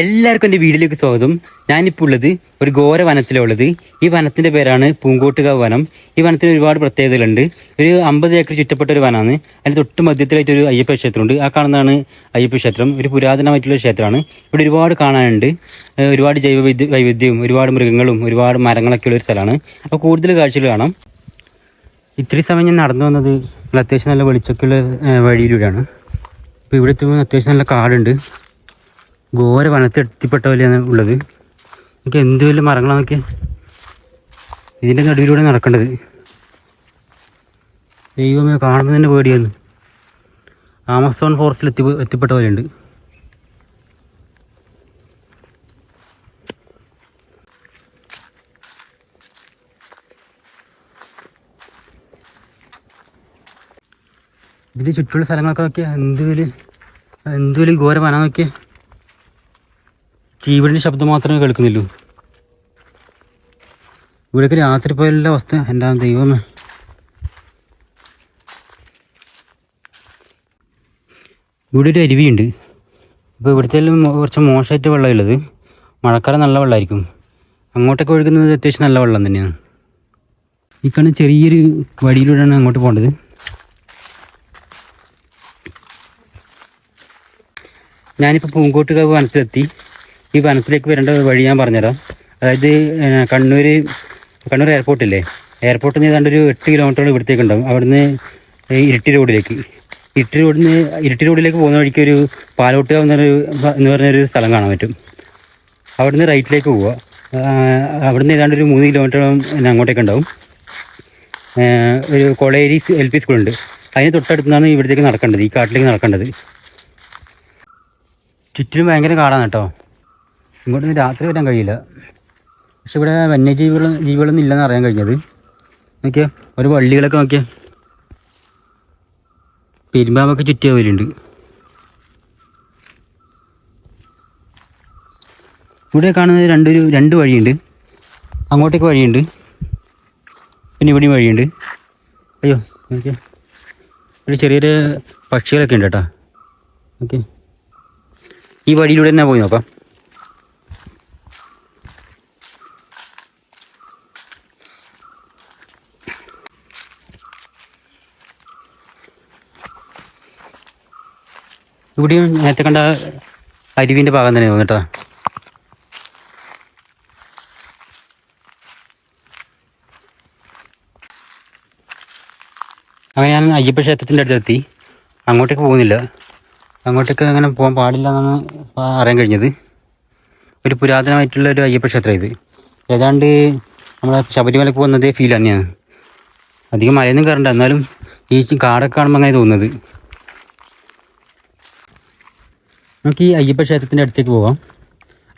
എല്ലാവർക്കും എന്റെ വീട്ടിലേക്ക് സ്വാഗതം. ഞാനിപ്പോൾ ഉള്ളത് ഒരു ഘോര വനത്തിലുള്ളത് ഈ വനത്തിന്റെ പേരാണ് പൂങ്കോട്ടുകാവ് വനം. ഈ വനത്തിന് ഒരുപാട് പ്രത്യേകതകളുണ്ട്. ഒരു അമ്പത് ഏക്കർ ചുറ്റപ്പെട്ട ഒരു വനമാണ് അതിന് തൊട്ട് മധ്യത്തിലായിട്ട് ഒരു അയ്യപ്പ ക്ഷേത്രമുണ്ട്. ആ കാണുന്നതാണ് അയ്യപ്പ ക്ഷേത്രം. ഒരു പുരാതനമായിട്ടുള്ള ക്ഷേത്രമാണ്. ഇവിടെ ഒരുപാട് കാണാനുണ്ട്. ഒരുപാട് ജൈവ വൈവിധ്യവും ഒരുപാട് മൃഗങ്ങളും ഒരുപാട് മരങ്ങളൊക്കെ ഉള്ള ഒരു സ്ഥലമാണ്. അപ്പോൾ കൂടുതൽ കാഴ്ചകൾ കാണാം. ഇത്രയും സമയം ഞാൻ നടന്നു വന്നത് അത്യാവശ്യം നല്ല വെളിച്ചൊക്കെയുള്ള വഴിയിലൂടെയാണ്. അപ്പോൾ ഇവിടെ എത്തുമ്പോൾ അത്യാവശ്യം നല്ല കാടുണ്ട്. ഘോര വനത്തിൽ എത്തിപ്പെട്ട പോലെയാണ് ഉള്ളത്. എനിക്ക് എന്ത് വലിയ മരങ്ങളാണ് നോക്കിയാൽ ഇതിന്റെ നടുവിലൂടെ നടക്കേണ്ടത്. ദൈവമേ കാണുമ്പോൾ തന്നെ പേടിയാണ് ആമസോൺ ഫോറസ്റ്റിൽ എത്തി എത്തിപ്പെട്ട പോലെയുണ്ട് ഇതിന്റെ ചുറ്റുമുള്ള സ്ഥലങ്ങളൊക്കെ നോക്കിയാൽ എന്ത് വലിയ എന്ത് വലിയ ഘോര വനം നോക്കിയാൽ ചീവിടിന്റെ ശബ്ദം മാത്രമേ കേൾക്കുന്നുള്ളൂ ഇവിടേക്ക് രാത്രി പോയുള്ള അവസ്ഥ എന്താ ദൈവമേ. ഇവിടെ ഒരു അരുവിയുണ്ട്. ഇപ്പോൾ ഇവിടുത്തെ കുറച്ച് മോശമായിട്ട് വെള്ളമുള്ളത് മഴക്കാലം നല്ല വെള്ളമായിരിക്കും. അങ്ങോട്ടൊക്കെ ഒഴുകുന്നത് അത്യാവശ്യം നല്ല വെള്ളം തന്നെയാണ്. ഈ കാണുന്ന ചെറിയൊരു വഴിയിലൂടെയാണ് അങ്ങോട്ട് പോകേണ്ടത്. ഞാനിപ്പോൾ പൂങ്കോട്ടുകാവ് വനത്തിലെത്തി. ഈ വനത്തിലേക്ക് വരേണ്ട വഴി ഞാൻ പറഞ്ഞുതരാം. അതായത് കണ്ണൂർ കണ്ണൂർ എയർപോർട്ടില്ലേ എയർപോർട്ടിൽ നിന്ന് ഏതാണ്ട് ഒരു എട്ട് കിലോമീറ്ററോളം ഇവിടത്തേക്ക് ഉണ്ടാവും അവിടുന്ന് ഇരിട്ടി റോഡിലേക്ക് ഇരിട്ടി റോഡിൽ നിന്ന് ഇരിട്ടി റോഡിലേക്ക് പോകുന്ന വഴിക്ക് ഒരു പാലോട്ടുകാവ് എന്നൊരു എന്ന് പറഞ്ഞൊരു സ്ഥലം കാണാൻ പറ്റും. അവിടുന്ന് റൈറ്റിലേക്ക് പോവുക. അവിടുന്ന് ഏതാണ്ട് ഒരു മൂന്ന് കിലോമീറ്ററോളം അങ്ങോട്ടേക്ക് ഉണ്ടാവും. ഒരു കൊളേരി എൽ പി സ്കൂളുണ്ട്. അതിന് തൊട്ടടുത്തുനിന്നാണ് ഇവിടത്തേക്ക് നടക്കേണ്ടത് ഈ കാട്ടിലേക്ക് നടക്കേണ്ടത്. ചുറ്റിലും ഭയങ്കര കാടാണ് കേട്ടോ. ഇങ്ങോട്ടൊന്നും രാത്രി വരാൻ കഴിയില്ല. പക്ഷെ ഇവിടെ വന്യജീവികൾ ജീവികളൊന്നും ഇല്ലെന്ന് അറിയാൻ കഴിഞ്ഞത്. നോക്കിയാൽ ഒരു വള്ളികളൊക്കെ നോക്കിയാൽ പെരുമ്പാമ്പൊക്കെ ചുറ്റിയ പോലുണ്ട്. ഇവിടെ കാണുന്നത് രണ്ടൊരു രണ്ട് വഴിയുണ്ട്. അങ്ങോട്ടേക്ക് വഴിയുണ്ട്. പിന്നെ ഇവിടെയും വഴിയുണ്ട്. അയ്യോ നോക്കിയാൽ ഒരു ചെറിയൊരു പക്ഷികളൊക്കെ ഉണ്ട് കേട്ടോ. ഓക്കെ ഈ വഴിയിലൂടെ തന്നെ പോയി നോക്കാം. ഇവിടെയും നേരത്തെ കണ്ട അരുവിന്റെ ഭാഗം തന്നെ തോന്നുന്നു കേട്ടോ. അങ്ങനെ ഞാൻ അയ്യപ്പ ക്ഷേത്രത്തിന്റെ അടുത്തെത്തി അങ്ങോട്ടേക്ക് പോകുന്നില്ല. അങ്ങോട്ടേക്ക് അങ്ങനെ പോകാൻ പാടില്ല എന്നാണ് അറിയാൻ കഴിഞ്ഞത്. ഒരു പുരാതനമായിട്ടുള്ള ഒരു അയ്യപ്പ ക്ഷേത്രം ഇത്. ഏതാണ്ട് നമ്മളെ ശബരിമലക്ക് പോകുന്നതേ ഫീൽ തന്നെയാണ്. അധികം മലയൊന്നും കയറണ്ട. എന്നാലും ഈ കാടൊക്കെ കാണുമ്പോൾ അങ്ങനെ തോന്നുന്നത്. നമുക്ക് ഈ അയ്യപ്പ ക്ഷേത്രത്തിന്റെ അടുത്തേക്ക് പോകാം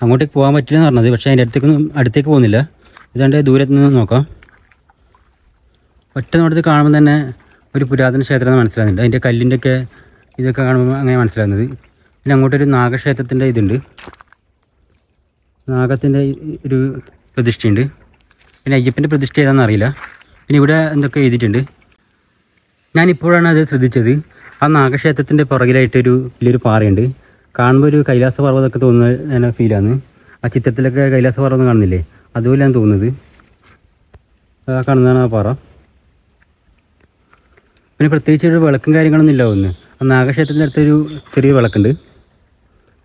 അങ്ങോട്ടേക്ക് പോകാൻ പറ്റില്ലെന്ന് പറഞ്ഞത് പക്ഷേ അതിന്റെ അടുത്തേക്കൊന്നും അടുത്തേക്ക് പോകുന്നില്ല. ഇതുകൊണ്ട് ദൂരത്ത് നിന്ന് നോക്കാം. ഒറ്റ നോട്ടത്തിൽ കാണുമ്പോൾ തന്നെ ഒരു പുരാതന ക്ഷേത്രം എന്ന് മനസ്സിലാകുന്നുണ്ട്. അതിന്റെ കല്ലിന്റെ ഒക്കെ ഇതൊക്കെ കാണുമ്പോൾ അങ്ങനെ മനസ്സിലാകുന്നത്. പിന്നെ അങ്ങോട്ടൊരു നാഗക്ഷേത്രത്തിന്റെ ഇതുണ്ട്. നാഗത്തിന്റെ ഒരു പ്രതിഷ്ഠയുണ്ട്. പിന്നെ അയ്യപ്പന്റെ പ്രതിഷ്ഠ ഏതാണെന്ന് അറിയില്ല. പിന്നെ ഇവിടെ എന്തൊക്കെ എഴുതിയിട്ടുണ്ട്. ഞാനിപ്പോഴാണ് അത് ശ്രദ്ധിച്ചത്. ആ നാഗക്ഷേത്രത്തിന്റെ പുറകിലായിട്ടൊരു വലിയൊരു പാറയുണ്ട്. കാണുമ്പോൾ ഒരു കൈലാസ പർവതമൊക്കെ തോന്നുന്ന ഫീലാണ് ആ ചിത്രത്തിലൊക്കെ കൈലാസ പർവതം കാണുന്നില്ലേ? അതുപോലെയാണ് തോന്നുന്നത്. ആ കാണുന്നതാണ് ആ പാറ. പിന്നെ പ്രത്യേകിച്ച് ഒരു വിളക്കും കാര്യങ്ങളൊന്നും ഇല്ല ഒന്ന് ആ നാഗക്ഷേത്രത്തിന്റെ അടുത്തൊരു ചെറിയ വിളക്കുണ്ട്.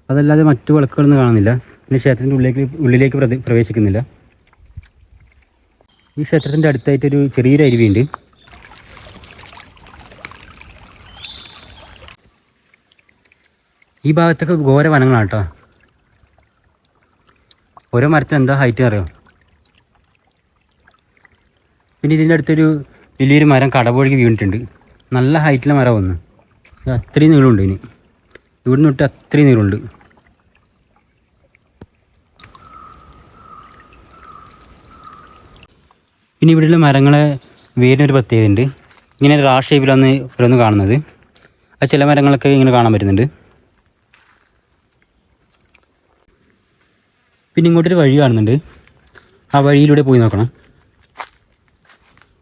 അതല്ലാതെ മറ്റു വിളക്കുകളൊന്നും കാണുന്നില്ല. പിന്നെ ക്ഷേത്രത്തിന്റെ ഉള്ളിലേക്ക് ഉള്ളിലേക്ക് പ്രവേശിക്കുന്നില്ല. ഈ ക്ഷേത്രത്തിന്റെ അടുത്തായിട്ടൊരു ചെറിയൊരു അരുവിയുണ്ട്. ഈ ഭാഗത്തൊക്കെ ഘോര വനങ്ങളാണ് കേട്ടോ ഓരോ മരത്തിന് എന്താ ഹൈറ്റ് അറിയോ? പിന്നെ ഇതിന്റെ അടുത്തൊരു വലിയൊരു മരം കടപുഴകി വീണിട്ടുണ്ട്. നല്ല ഹൈറ്റിലെ മരം ഇത് അത്രയും നീളമുണ്ട് ഇനി. ഇവിടുന്ന് ഇട്ട് അത്രയും നീളമുണ്ട്. പിന്നെ ഇവിടെയുള്ള മരങ്ങളെ വേരിനൊരു പ്രത്യേകതയുണ്ട്. ഇങ്ങനെ റാ ഷേപ്പിലാണ് ഓരോന്ന് കാണുന്നത്. ആ ചില മരങ്ങളൊക്കെ ഇങ്ങനെ കാണാൻ പറ്റുന്നുണ്ട്. പിന്നെ ഇങ്ങോട്ടൊരു വഴി കാണുന്നുണ്ട്. ആ വഴിയിലൂടെ പോയി നോക്കണം.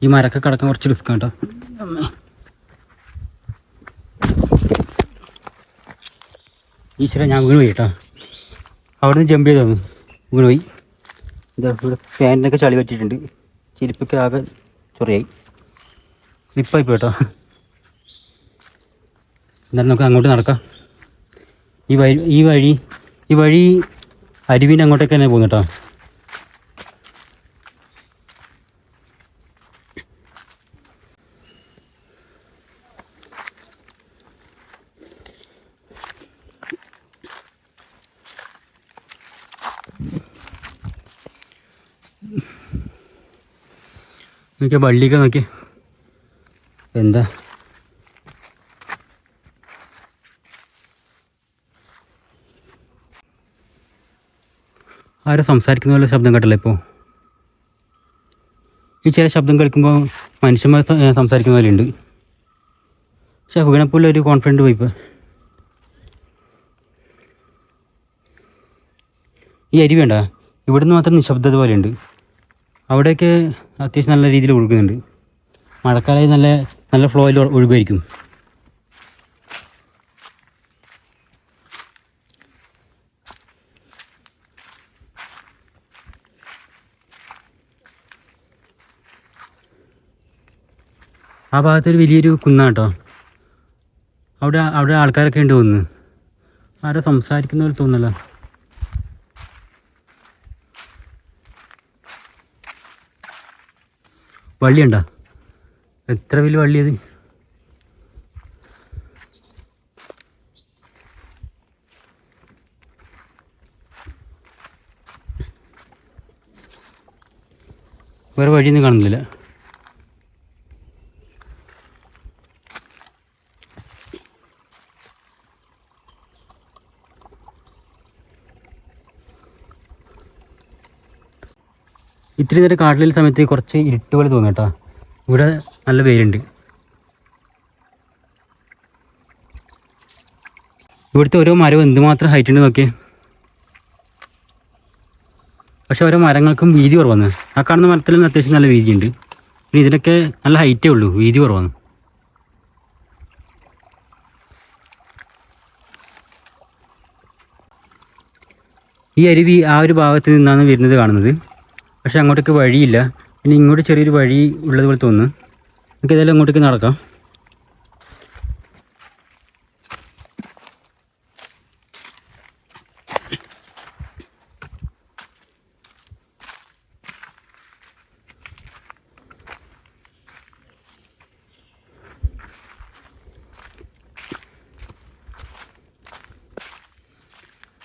ഈ മരക്കെ കിടക്കാൻ കുറച്ച് റിസ്ക് കേട്ടോ. ഈശ്വര ഞാൻ വീണ് പോയി കേട്ടോ. അവിടെ നിന്ന് ജമ്പ് ചെയ്ത് വന്നു വീണുപോയി ഇതാ ഇവിടെ ഫാനിനൊക്കെ ചളി പറ്റിയിട്ടുണ്ട്. ചെരുപ്പൊക്കെ ആകെ ചൊറിയായി. സ്ലിപ്പായി പോയിട്ടോ എന്തായാലും നമുക്ക് അങ്ങോട്ട് നടക്കാം. ഈ വഴി ഈ വഴി ഈ വഴി അരുവിന്റെ അങ്ങോട്ടേക്ക് തന്നെ പോകുന്നു കേട്ടോ. നോക്കിയാൽ വള്ളിയൊക്കെ നോക്കി എന്താ? ആരും സംസാരിക്കുന്ന പോലെ ശബ്ദം കേട്ടല്ലോ ഇപ്പോൾ ഈ ചില ശബ്ദം കേൾക്കുമ്പോൾ മനുഷ്യന്മാർ സംസാരിക്കുന്ന പോലെ ഉണ്ട്. പക്ഷെ വീണപ്പോലെ ഒരു കോൺഫിഡന്റ് പോയി ഇപ്പോൾ ഈ അരി വേണ്ട. ഇവിടുന്ന് മാത്രം നിശബ്ദത പോലെ ഉണ്ട്. അവിടെയൊക്കെ അത്യാവശ്യം നല്ല രീതിയിൽ ഒഴുകുന്നുണ്ട്. മഴക്കാലമായി നല്ല നല്ല ഫ്ലോയിൽ ഒഴുകുമായിരിക്കും ആ ഭാഗത്തൊരു വലിയൊരു കുന്നാട്ടോ. അവിടെ അവിടെ ആൾക്കാരൊക്കെ ഉണ്ട് തോന്നുന്നു. ആരോ സംസാരിക്കുന്ന പോലെ തോന്നല്ലോ വള്ളിയുണ്ടോ? എത്ര വലിയ വള്ളിയത് വേറെ വഴിയൊന്നും കാണുന്നില്ല. ഇത്തിരി നേരം കാട്ടിലെ സമയത്ത് കുറച്ച് ഇരുട്ട് പോലെ തോന്നും കേട്ടോ. ഇവിടെ നല്ല വെയിലുണ്ട്. ഇവിടുത്തെ ഓരോ മരവും എന്തുമാത്രം ഹൈറ്റ് ഉണ്ട് നോക്കിയേ. പക്ഷെ ഓരോ മരങ്ങൾക്കും വീതി കുറവാണ്. ആ കാണുന്ന മരത്തിലും അത്യാവശ്യം നല്ല വീതിയുണ്ട്. പിന്നെ ഇതിനൊക്കെ നല്ല ഹൈറ്റേ ഉള്ളൂ വീതി കുറവാണ്. ഈ അരുവി ആ ഒരു ഭാഗത്ത് നിന്നാണ് വരുന്നത് കാണുന്നത്. പക്ഷെ അങ്ങോട്ടേക്ക് വഴിയില്ല. പിന്നെ ഇങ്ങോട്ട് ചെറിയൊരു വഴി ഉള്ളത് പോലെ തോന്നുന്നു. നമുക്ക് ഏതായാലും അങ്ങോട്ടേക്ക് നടക്കാം.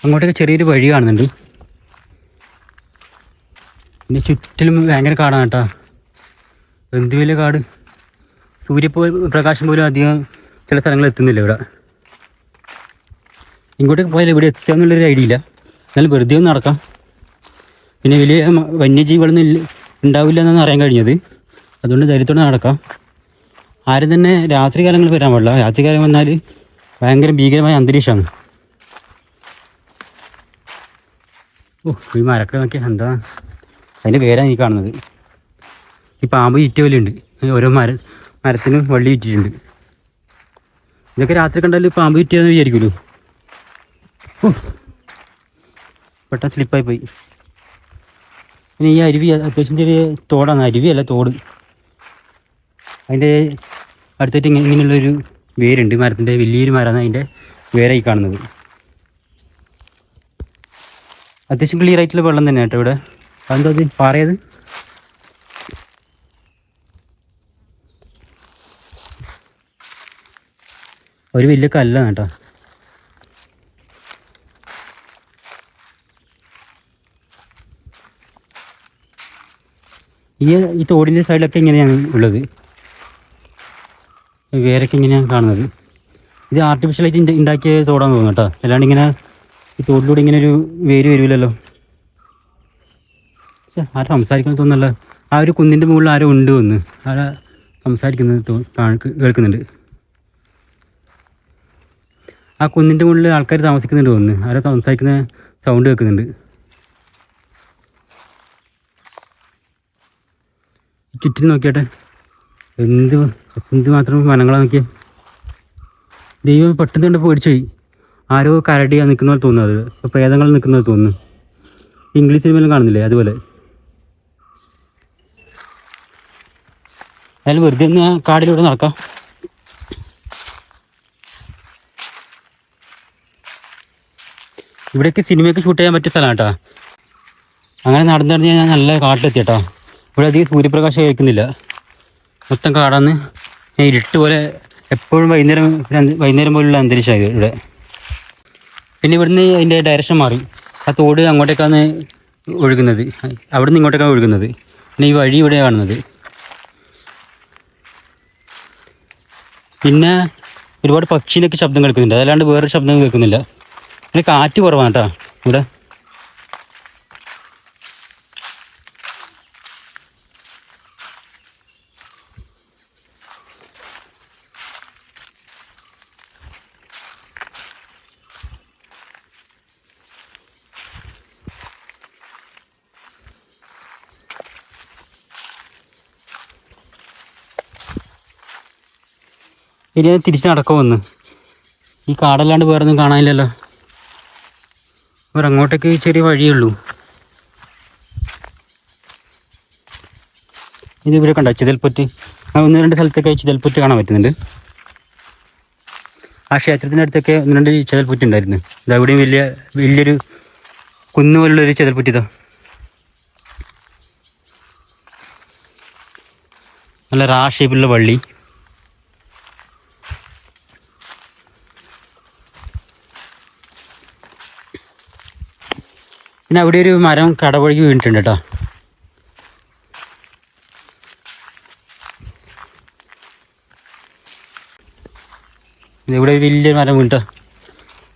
അങ്ങോട്ടേക്ക് ചെറിയൊരു വഴി കാണുന്നുണ്ട്. പിന്നെ ചുറ്റിലും ഭയങ്കര കാടാണ് കേട്ടോ. എന്ത് വലിയ കാട്? സൂര്യപ്പോ പ്രകാശം പോലും അധികം ചില സ്ഥലങ്ങളിൽ എത്തുന്നില്ല ഇവിടെ. ഇങ്ങോട്ടേക്ക് പോയാൽ ഇവിടെ എത്തുകയെന്നുള്ളൊരു ഐഡിയ ഇല്ല. എന്നാലും വെറുതെ ഒന്ന് നടക്കാം. പിന്നെ വലിയ വന്യജീവികളൊന്നും ഇല്ല ഉണ്ടാവില്ല എന്നാണ് അറിയാൻ കഴിഞ്ഞത്. അതുകൊണ്ട് ധൈര്യത്തോടെ നടക്കാം. ആരും തന്നെ രാത്രി കാലങ്ങളിൽ വരാൻ പാടില്ല. രാത്രി കാലം വന്നാൽ ഭയങ്കര ഭീകരമായ അന്തരീക്ഷമാണ്. ഓ ഈ മരക്ക നോക്കിയാൽ എന്താ അതിന്റെ പേരാണ് ഈ കാണുന്നത്. ഈ പാമ്പ് ചുറ്റവലുണ്ട് ഓരോ മര മരത്തിനും വള്ളി ചുറ്റിയിട്ടുണ്ട് ഇതൊക്കെ രാത്രി കണ്ടാൽ പാമ്പ് ചുറ്റിയെന്ന് വിചാരിക്കുമല്ലോ പെട്ടെന്ന് സ്ലിപ്പായി പോയി. പിന്നെ ഈ അരുവി അത്യാവശ്യം ചെറിയ തോടാണ്. അരുവിയല്ല തോട്. അതിന്റെ അടുത്തായിട്ട് ഇങ്ങനെ ഇങ്ങനെയുള്ളൊരു വേരുണ്ട്. മരത്തിന്റെ വലിയൊരു മരമാണ് അതിന്റെ വേരായി കാണുന്നത്. അത്യാവശ്യം ക്ലിയർ ആയിട്ടുള്ള വെള്ളം തന്നെ കേട്ടോ ഇവിടെ. അതെന്താ പറയത് ഒരു വലിയ കല്ലാണ് കേട്ടോ. ഈ ഈ തോടിന്റെ സൈഡിലൊക്കെ ഇങ്ങനെയാണ് ഉള്ളത്. വേരൊക്കെ ഇങ്ങനെയാണ് കാണുന്നത്. ഇത് ആർട്ടിഫിഷ്യലായിട്ട് ഉണ്ടാക്കിയ തോടാന്ന് തോന്നുന്നു കേട്ടോ. അല്ലാണ്ട് ഇങ്ങനെ ഈ തോട്ടിലൂടെ ഇങ്ങനെ ഒരു വേര് വരുമല്ലോ പക്ഷെ ആരും സംസാരിക്കുന്നത് തോന്നല്ല ആ ഒരു കുന്നിന്റെ മുകളിൽ ആരോ ഉണ്ട് ഒന്ന് ആരാ സംസാരിക്കുന്നത് കേൾക്കുന്നുണ്ട്. ആ കുന്നിന്റെ മുകളിൽ ആൾക്കാർ താമസിക്കുന്നുണ്ട് ഒന്ന് ആരോ സംസാരിക്കുന്ന സൗണ്ട് കേൾക്കുന്നുണ്ട്. ചുറ്റിനും നോക്കിയാട്ടെ. എന്ത് എന്ത് മാത്രം വനങ്ങളാണ് നോക്കിയേ. ദൈവം പെട്ടെന്ന് കൊണ്ട് പേടിച്ചു പോയി. ആരോ കരടിയാണ് നിൽക്കുന്ന പോലെ തോന്നുന്നത് പ്രേതങ്ങൾ നിൽക്കുന്നത് തോന്നുന്നു. ഇംഗ്ലീഷ് സിനിമയിലും കാണുന്നില്ലേ അതുപോലെ. എന്നാലും വെറുതെ ഒന്ന് കാടിലൂടെ നടക്കാം. ഇവിടെയൊക്കെ സിനിമയൊക്കെ ഷൂട്ട് ചെയ്യാൻ പറ്റിയ സ്ഥലമാണ് കേട്ടോ. അങ്ങനെ നടന്നു നടന്ന് ഞാൻ നല്ല കാട്ടിലെത്തി കേട്ടോ. ഇവിടെ അധികം സൂര്യപ്രകാശം കഴിക്കുന്നില്ല മൊത്തം കാടാന്ന് ഇരുട്ട് പോലെ എപ്പോഴും വൈകുന്നേരം വൈകുന്നേരം പോലുള്ള അന്തരീക്ഷമാണ് ഇവിടെ. പിന്നെ ഇവിടുന്ന് അതിന്റെ ഡയറക്ഷൻ മാറി. ആ തോട് അങ്ങോട്ടേക്കാണ് ഒഴുകുന്നത്. അവിടെ നിന്ന് ഇങ്ങോട്ടേക്കാണ് ഒഴുകുന്നത്. പിന്നെ ഈ വഴി ഇവിടെ കാണുന്നത്. പിന്നെ ഒരുപാട് പക്ഷീനൊക്കെ ശബ്ദം കേൾക്കുന്നുണ്ട്. അതല്ലാണ്ട് വേറൊരു ശബ്ദം കേൾക്കുന്നില്ല. പിന്നെ കാറ്റ് കുറവാണ് കേട്ടോ ഇവിടെ. ഇനി ഞാൻ തിരിച്ച് നടക്കുമെന്ന് ഈ കാടല്ലാണ്ട് വേറെ ഒന്നും കാണാനില്ലല്ലോ. വേറെ അങ്ങോട്ടേക്ക് ചെറിയ വഴിയേ ഉള്ളൂ. ഇത് ഇവിടെ കണ്ട? ചിതൽപ്പുറ്റ് ഒന്ന് രണ്ട് സ്ഥലത്തൊക്കെ ചിതൽപ്പുറ്റ് കാണാൻ പറ്റുന്നുണ്ട്. ആ ക്ഷേത്രത്തിന്റെ അടുത്തൊക്കെ ഒന്ന് രണ്ട് ചിതൽപ്പുറ്റ് ഉണ്ടായിരുന്നു. ഇതാ ഇവിടെയും വലിയ വലിയൊരു കുന്നു പോലുള്ളൊരു ചിതൽപ്പറ്റ് നല്ല റാ ഷേപ്പിലുള്ള വള്ളി. പിന്നെ അവിടെ ഒരു മരം കടവഴിക്ക് വീണിട്ടുണ്ട് കേട്ടോ. ഇവിടെ വലിയ വലിയൊരു മരം വീണിട്ടോ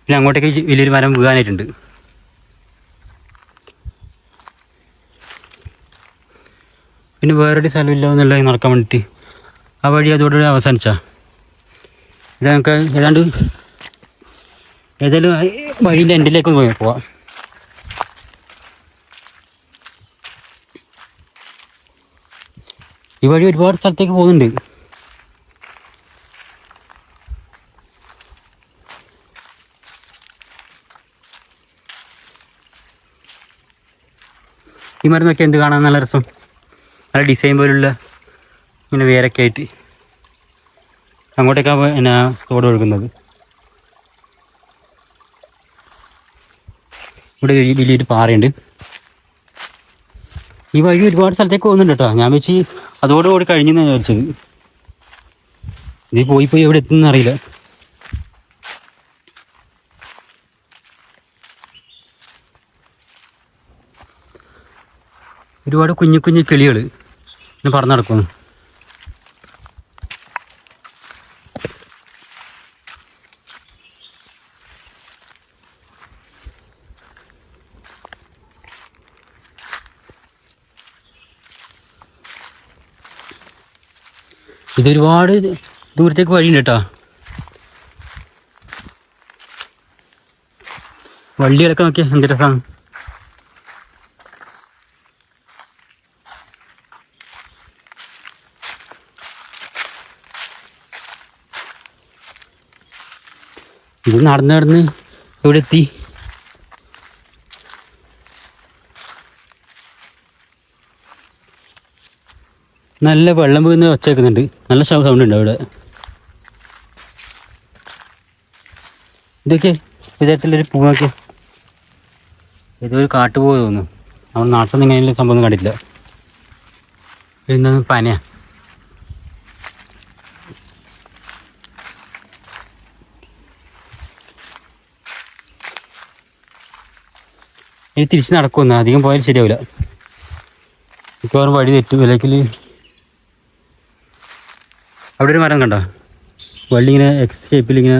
പിന്നെ അങ്ങോട്ടേക്ക് വലിയൊരു മരം വീഴാനായിട്ടുണ്ട്. പിന്നെ വേറൊരു സ്ഥലമില്ല എന്നുള്ള നടക്കാൻ വേണ്ടിയിട്ട്. ആ വഴി അതോടെ അവസാനിച്ചാ. ഇത് നമുക്ക് ഏതാണ്ട് ഏതായാലും വഴീന്റെ എൻഡിലേക്ക് പോയി പോവാം. ഈ വഴി ഒരുപാട് സ്ഥലത്തേക്ക് പോകുന്നുണ്ട്. ഈ മരം നോക്കി എന്ത് കാണാൻ നല്ല രസം. നല്ല ഡിസൈൻ പോലുള്ള ഇങ്ങനെ വേരൊക്കെ ആയിട്ട്. അങ്ങോട്ടേക്കാണ് പിന്നെ തോട് ഒഴുകുന്നത്. ഇവിടെ വലിയൊരു പാറയുണ്ട്. ഈ വഴി ഒരുപാട് സ്ഥലത്തേക്ക് പോകുന്നുണ്ട് കേട്ടോ. ഞാൻ വെച്ച് അതോടുകൂടി കഴിഞ്ഞെന്ന് വിചാരിച്ചത്. ഇത് പോയി പോയി എവിടെ എത്തുന്ന അറിയില്ല. ഒരുപാട് കുഞ്ഞു കുഞ്ഞു കിളികൾ ഇങ്ങനെ പറന്നു നടക്കുന്നു. ഇതൊരുപാട് ദൂരത്തേക്ക് വഴിയുണ്ട് കേട്ടോ. വള്ളികളൊക്കെ നോക്കിയാൽ എന്ത് രസമാണ് ഇത് നടന്ന് നടന്ന് ഇവിടെ എത്തി നല്ല വെള്ളം വീഴുന്ന ഒച്ച കേൾക്കുന്നുണ്ട് നല്ല സൗണ്ട് ഉണ്ട് അവിടെ. ഇതൊക്കെ വിധത്തിലൊരു പൂവൊക്കെ ഇതൊരു കാട്ടുപോയി തോന്നുന്നു. നമ്മൾ നാട്ടിൽ നിന്ന് ഇങ്ങനെയുള്ള സംഭവം ഒന്നും കണ്ടിട്ടില്ല. ഇതെന്താന്ന് പനയാ? ഇനി തിരിച്ച് നടക്കുമെന്ന് അധികം പോയാൽ ശരിയാവില്ല. മിക്കവാറും വഴി തെറ്റും. അല്ലെങ്കിൽ അവിടെ ഒരു മരം കണ്ടോ? വള്ളി ഇങ്ങനെ എക്സ് ഷേപ്പിൽ ഇങ്ങനെ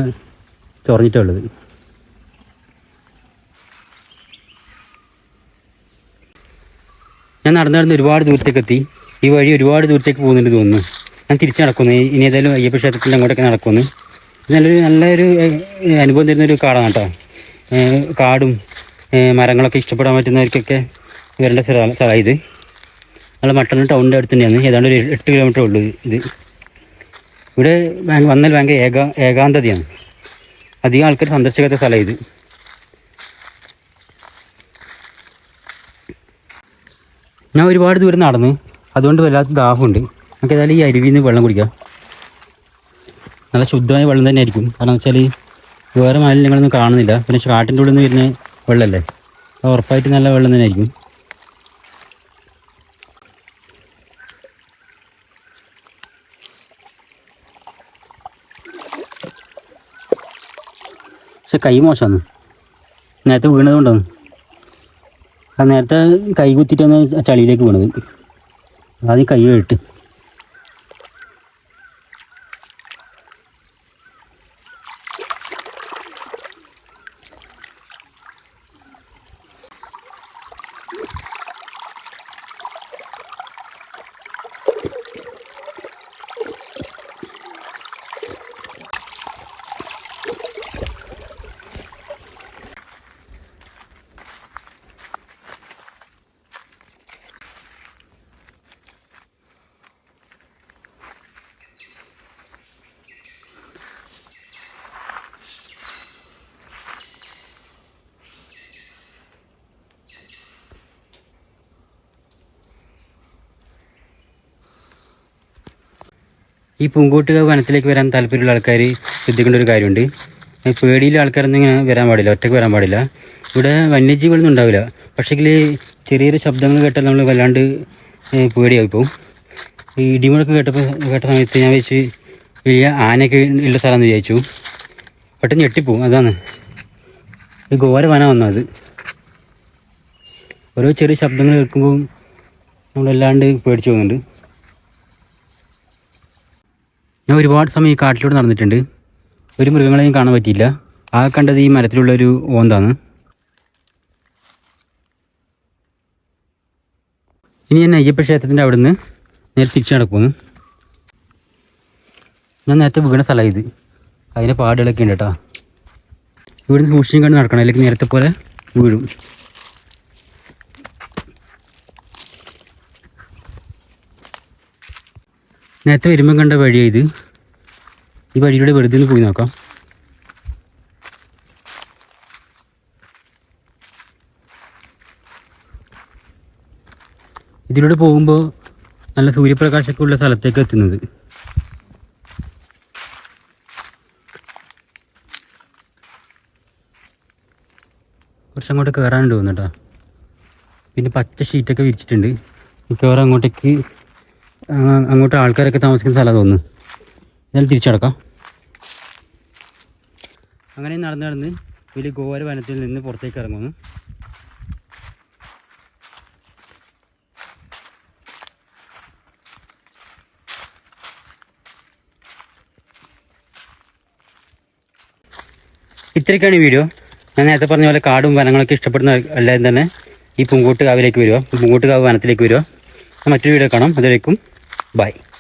ചൊറഞ്ഞിട്ടുള്ളത് ഞാൻ നടന്നു നടന്ന് ഒരുപാട് ദൂരത്തേക്ക് എത്തി. ഈ വഴി ഒരുപാട് ദൂരത്തേക്ക് പോകുന്നുണ്ട് തോന്നുന്നു. ഞാൻ തിരിച്ചു നടക്കുന്നു. ഇനി ഏതായാലും അയ്യപ്പ ക്ഷേത്രത്തിന്റെ അങ്ങോട്ടൊക്കെ നടക്കുന്നു. നല്ലൊരു നല്ലൊരു അനുഭവം തരുന്ന അനുഭവം തരുന്നൊരു കാടാണ് കേട്ടോ. കാടും മരങ്ങളൊക്കെ ഇഷ്ടപ്പെടാൻ പറ്റുന്നവർക്കൊക്കെ വരേണ്ട സ്ഥലമാണ് സ്ഥലം ഇത്. നമ്മളെ മട്ടന്നൂർ ടൗണിന്റെ അടുത്ത് തന്നെയാണ്. ഏതാണ്ട് ഒരു എട്ട് കിലോമീറ്റർ ഉള്ളൂ ഇത്. ഇവിടെ വന്നാൽ ഭയങ്കര ഏകാ ഏകാന്തതയാണ്. അധികം ആൾക്കാർ സന്ദർശിക്കാത്ത സ്ഥലം ഇത്. ഞാൻ ഒരുപാട് ദൂരം നടന്നു. അതുകൊണ്ട് വല്ലാത്ത ദാഹമുണ്ട്. നമുക്ക് ഏതായാലും ഈ അരുവിയിൽ നിന്ന് വെള്ളം കുടിക്കാം. നല്ല ശുദ്ധമായ വെള്ളം തന്നെ ആയിരിക്കും കാരണം വെച്ചാൽ വേറെ മാലിന്യങ്ങളൊന്നും കാണുന്നില്ല. പിന്നെ കാട്ടിന്റെ ഉള്ളിൽ നിന്ന് വരുന്ന വെള്ളമല്ലേ? ഉറപ്പായിട്ട് നല്ല വെള്ളം തന്നെ ആയിരിക്കും പക്ഷെ കൈ മോശമാണ്. നേരത്തെ വീണത് കൊണ്ടാണ് ആ നേരത്തെ കൈ കുത്തിയിട്ടാണ് ചളിയിലേക്ക് വീണത്. ആദ്യം കൈ കഴിട്ട് ഈ പൂങ്കോട്ടുകാവ് വനത്തിലേക്ക് വരാൻ താല്പര്യമുള്ള ആൾക്കാർ ശ്രദ്ധിക്കേണ്ട ഒരു കാര്യമുണ്ട്. പേടിയിലെ ആൾക്കാരൊന്നും ഇങ്ങനെ വരാൻ പാടില്ല ഒറ്റയ്ക്ക് വരാൻ പാടില്ല. ഇവിടെ വന്യജീവികളൊന്നും ഉണ്ടാവില്ല. പക്ഷേങ്കിൽ ചെറിയൊരു ശബ്ദങ്ങൾ കേട്ടാൽ നമ്മൾ വല്ലാണ്ട് പേടിയായി പോകും ഈ ഇടിമുഴക്ക് കേട്ടപ്പോൾ കേട്ട സമയത്ത് ഞാൻ വെച്ച് വലിയ ആനയൊക്കെ ഉള്ള സ്ഥലമെന്ന് വിചാരിച്ചു. പെട്ടെന്ന് ഞെട്ടിപ്പോവും അതാണ്. ഈ ഘോര വന്നു അത്. ഓരോ ചെറിയ ശബ്ദങ്ങൾ കേൾക്കുമ്പോൾ നമ്മളല്ലാണ്ട് പേടിച്ചു പോകുന്നുണ്ട്. ഞാൻ ഒരുപാട് സമയം ഈ കാട്ടിലൂടെ നടന്നിട്ടുണ്ട്. ഒരു മൃഗങ്ങളെയും കാണാൻ പറ്റിയില്ല. ആ കണ്ടത് ഈ മരത്തിലുള്ള ഒരു ഓന്താണ്. ഇനി ഞാൻ അയ്യപ്പ ക്ഷേത്രത്തിന്റെ അവിടെ നിന്ന് നേരെ തിരിച്ചു നടക്കുന്നു. ഞാൻ നേരത്തെ വീണ സ്ഥലം ഇത്. അതിന്റെ പാടുകളൊക്കെ ഉണ്ട് കേട്ടോ. ഇവിടുന്ന് സൂക്ഷിച്ചും കണ്ട് നടക്കണം അല്ലെങ്കിൽ നേരത്തെ പോലെ വീഴും. നേരത്തെ വരുമ്പം കണ്ട വഴിയാണ് ഇത്. ഈ വഴിയിലൂടെ വെറുതെ പോയി നോക്കാം. ഇതിലൂടെ പോകുമ്പോൾ നല്ല സൂര്യപ്രകാശമൊക്കെ ഉള്ള സ്ഥലത്തേക്ക് എത്തുന്നത്. കുറച്ച് അങ്ങോട്ട് കയറാനുണ്ട് തോന്നുന്നു കേട്ടോ. പിന്നെ പച്ച ഷീറ്റൊക്കെ വിരിച്ചിട്ടുണ്ട്. മിക്കവാറും അങ്ങോട്ടേക്ക് അങ്ങോട്ട് ആൾക്കാരൊക്കെ താമസിക്കുന്ന സ്ഥലം തോന്നുന്നു. എന്നാലും തിരിച്ചടക്കാം അങ്ങനെ നടന്ന് നടന്ന് വലിയ ഗോവര വനത്തിൽ നിന്ന് പുറത്തേക്ക് ഇറങ്ങുന്നു. ഇത്രയൊക്കെയാണ് വീഡിയോ. ഞാൻ നേരത്തെ പറഞ്ഞ പോലെ കാടും വനങ്ങളൊക്കെ ഇഷ്ടപ്പെടുന്ന എല്ലാവരും തന്നെ ഈ പൂങ്കോട്ട് കാവിലേക്ക് വരിക പൂങ്കോട്ട് കാവ് വനത്തിലേക്ക് വരിക മറ്റൊരു വീഡിയോ കാണാം. അതുവരേക്കും Bye.